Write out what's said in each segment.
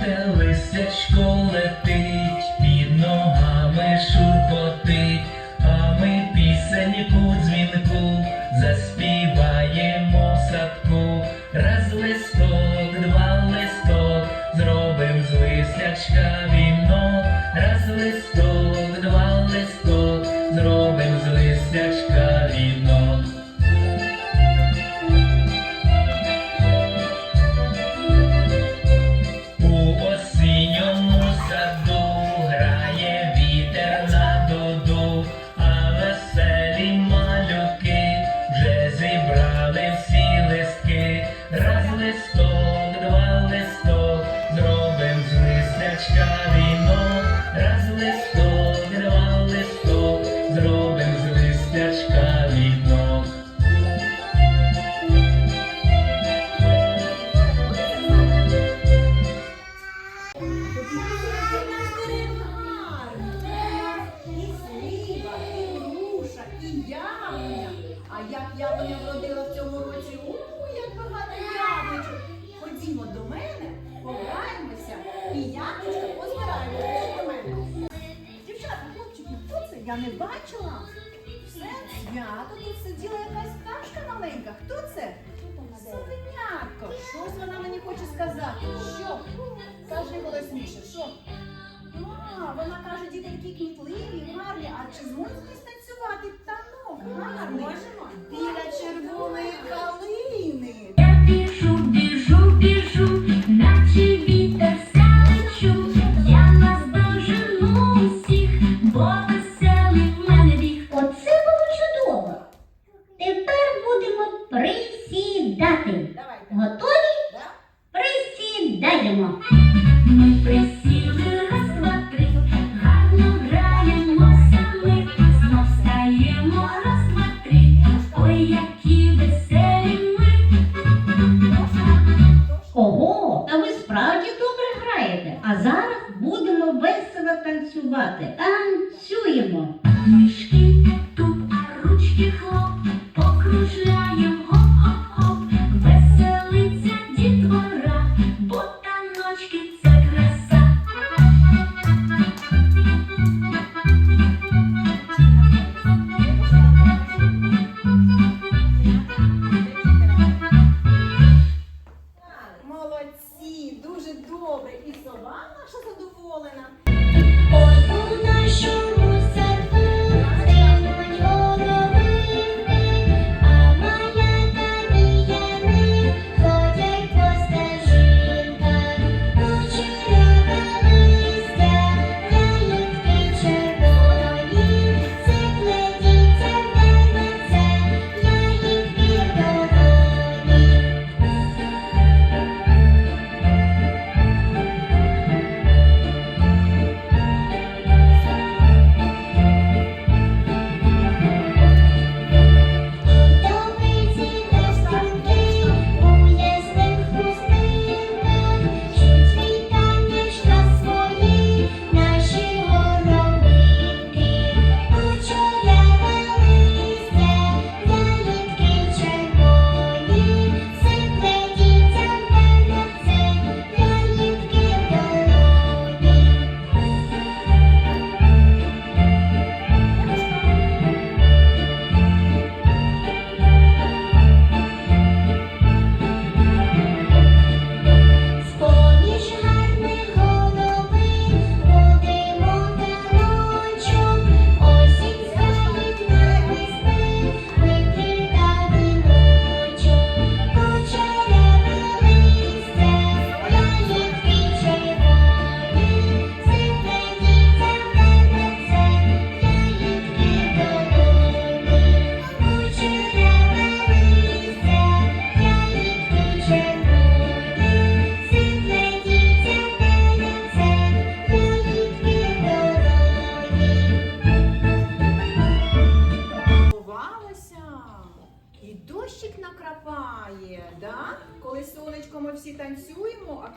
fell Яблуня вродила в цьому році. Ууу, як багато яблучок. Ходімо до мене, пограємося і яблучка позбираємо до мене. Дівчата, хлопчики, хто це? Я не бачила. Все свято тут сиділа якась пташка маленька. Хто це? Сувенятко. Щось вона мені хоче сказати. Що? Кажи голосніше, що? А, вона каже, діти, які кмітливі, гарні, а чи зможуть танцювати? Можемо біля червоної калини.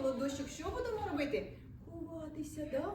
кладовищах що будемо робити? Ховатися, да?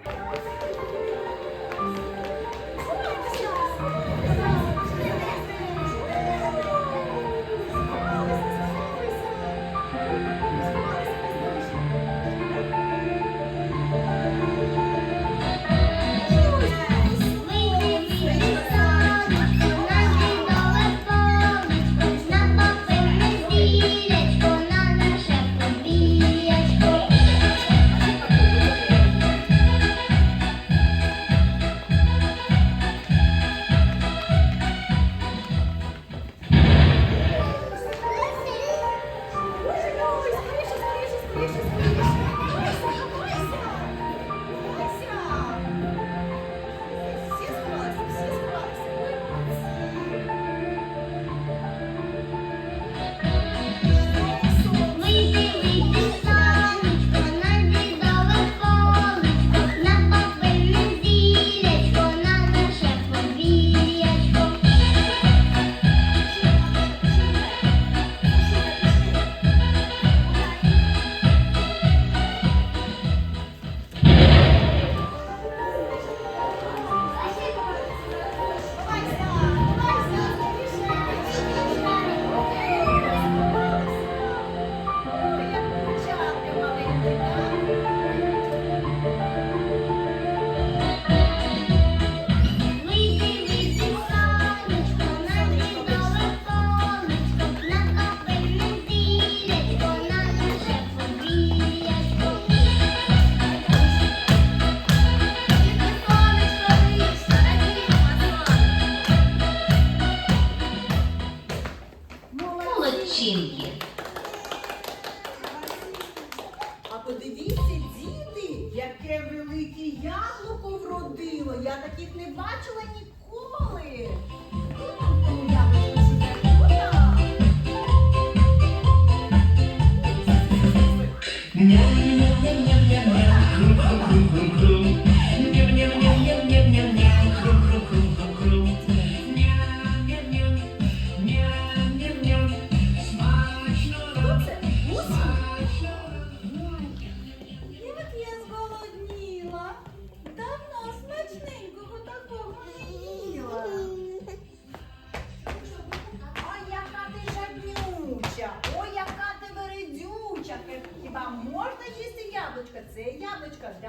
я таких не бачила ніколи.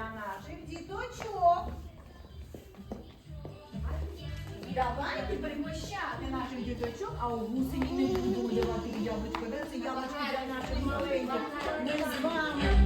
для наших діточок. Давайте пригощати наших діточок, а у гусені не буде давати яблучко. Це яблучко для наших маленьких. Ми з вами.